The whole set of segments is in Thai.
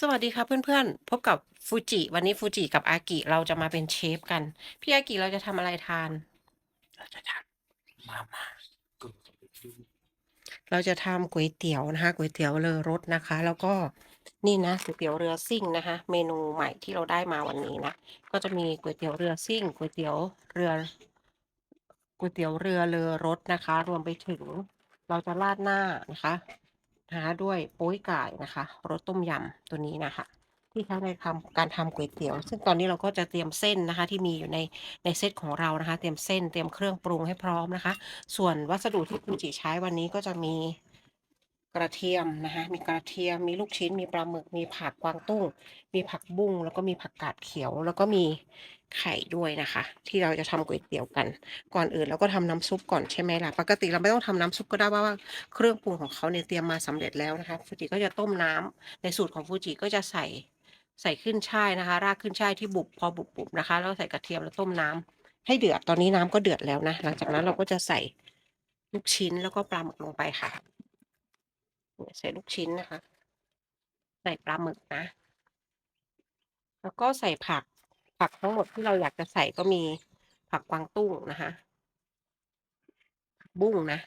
สวัสดีครับเพื่อนๆ พบกับฟูจิ วันนี้ฟูจิกับอากิเราจะมาเป็นเชฟกัน พี่อากิเราจะทำอะไรทาน เราจะทำมาม่ากุ้งดูเราจะทำก๋วยเตี๋ยวนะคะก๋วยเตี๋ยวเรือรสนะคะ แล้วก็นี่นะก๋วยเตี๋ยวเรือซิ่งนะคะ เมนูใหม่ที่เราได้มาวันนี้นะก็จะมีก๋วยเตี๋ยวเรือซิ่งก๋วยเตี๋ยวเรือก๋วยเตี๋ยวเรือเรือรสนะคะ รวมไปถึงเราจะราดหน้านะคะ นะคะด้วยโป๊ยไก่นะคะรสต้มยำตัวนี้นะคะ ที่ใช้ในทำการทำก๋วยเตี๋ยว ซึ่งตอนนี้เราก็จะเตรียมเส้นนะคะ ที่มีอยู่ในในเซตของเรานะคะ เตรียมเส้นเตรียมเครื่องปรุงให้พร้อมนะคะ ส่วนวัสดุที่คุณจิใช้วันนี้ก็จะมี กระเทียมนะคะมีกระเทียมมีลูกชิ้น มีปลาหมึกมีผักกวางตุ้ง มีผักบุ้งแล้วก็มีผักกาดเขียว แล้วก็มีไข่ด้วยนะคะ ที่เราจะทำก๋วยเตี๋ยวกัน ก่อนอื่นเราก็ทำน้ำซุปก่อนใช่ไหมล่ะปกติเราไม่ต้องทำน้ำซุปก็ได้เพราว่าเครื่องปรุงของเขาเนี่ยเตรียมมาสำเร็จแล้วนะคะฟูจิก็จะต้มน้ำในสูตรของฟูจิก็จะใส่ใส่ขึ้นช่ายนะคะ รากขึ้นช่ายที่บุบพอบุบบุบนะคะ แล้วใส่กระเทียมแล้วต้มน้ำให้เดือดตอนนี้น้ำก็เดือดแล้วนะหลังจากนั้นเราก็จะใส่ลูกชิ้นแล้วก็ปลาหมึกลงไปค่ะ ใส่ลูกชิ้นนะคะ ใส่ปลาหมึกนะ แล้วก็ใส่ผัก ผักทั้งหมดที่เราอยากจะใส่ก็มีผักกวางตุ้งนะคะ ผักบุ้งนะ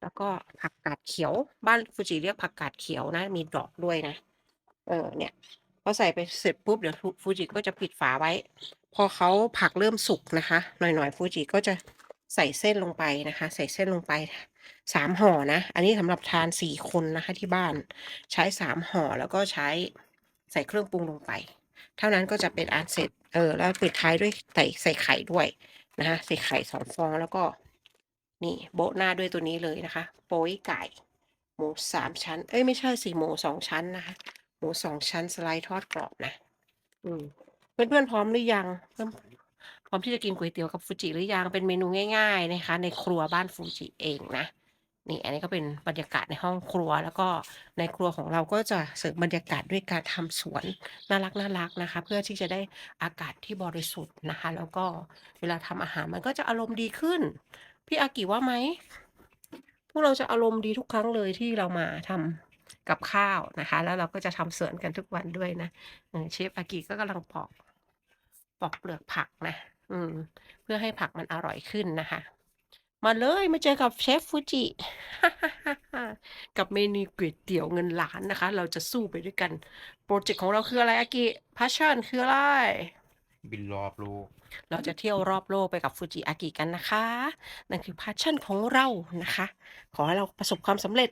แล้วก็ผักกาดเขียว บ้านฟูจิเรียกผักกาดเขียวนะ มีดอกด้วยนะ เออ เนี่ยพอใส่ไปเสร็จปุ๊บเดี๋ยวฟูจิก็จะปิดฝาไว้ พอเขาผักเริ่มสุกนะคะ หน่อยๆฟูจิก็จะ ใส่เส้นลงไปนะคะ ใส่เส้นลงไปสามห่อนะ อันนี้สำหรับทานสี่คนนะคะที่บ้านใช้สามห่อแล้วก็ใช้ใส่เครื่องปรุงลงไป เท่านั้นก็จะเป็นอันเสร็จเออแล้วปิดท้ายด้วยใส่ใส่ไข่ด้วยนะคะใส่ไข่สองฟองแล้วก็นี่โบะหน้าด้วยตัวนี้เลยนะคะ โป๊ยไก่ หมูสามชั้น เอ้ยไม่ใช่สิหมูสองชั้นนะคะหมูสองชั้นสไลด์ทอดกรอบนะ อืมเพื่อนๆพร้อมหรือยังเพื่อน พร้อมที่จะกินก๋วยเตี๋ยวกับฟูจิหรือยัง เป็นเมนูง่าย ๆนะคะ ในครัวบ้านฟูจิเองนะ นี่อันนี้ก็เป็นบรรยากาศในห้องครัว แล้วก็ในครัวของเราก็จะเสริมบรรยากาศด้วยการทำสวนน่ารักๆนะคะ เพื่อที่จะได้อากาศที่บริสุทธิ์นะคะ แล้วก็เวลาทำอาหารมันก็จะอารมณ์ดีขึ้น พี่อากิว่าไหมพวกเราจะอารมณ์ดีทุกครั้งเลยที่เรามาทำกับข้าวนะคะ แล้วเราก็จะทำสวนกันทุกวันด้วยนะเออเชฟอากิก็กำลังปอก ปอกเปลือกผักนะอืม เพื่อให้ผักมันอร่อยขึ้นนะคะ มาเลยมาเจอกับเชฟฟูจิ กับเมนูก๋วยเตี๋ยวเงินล้านนะคะ เราจะสู้ไปด้วยกัน โปรเจกต์ของเราคืออะไรอากิพาชั่นคืออะไร บินรอบโลก เราจะเที่ยวรอบโลกไปกับฟูจิอากิกันนะคะ นั่นคือพาชั่นของเรานะคะ ขอให้เราประสบความสำเร็จ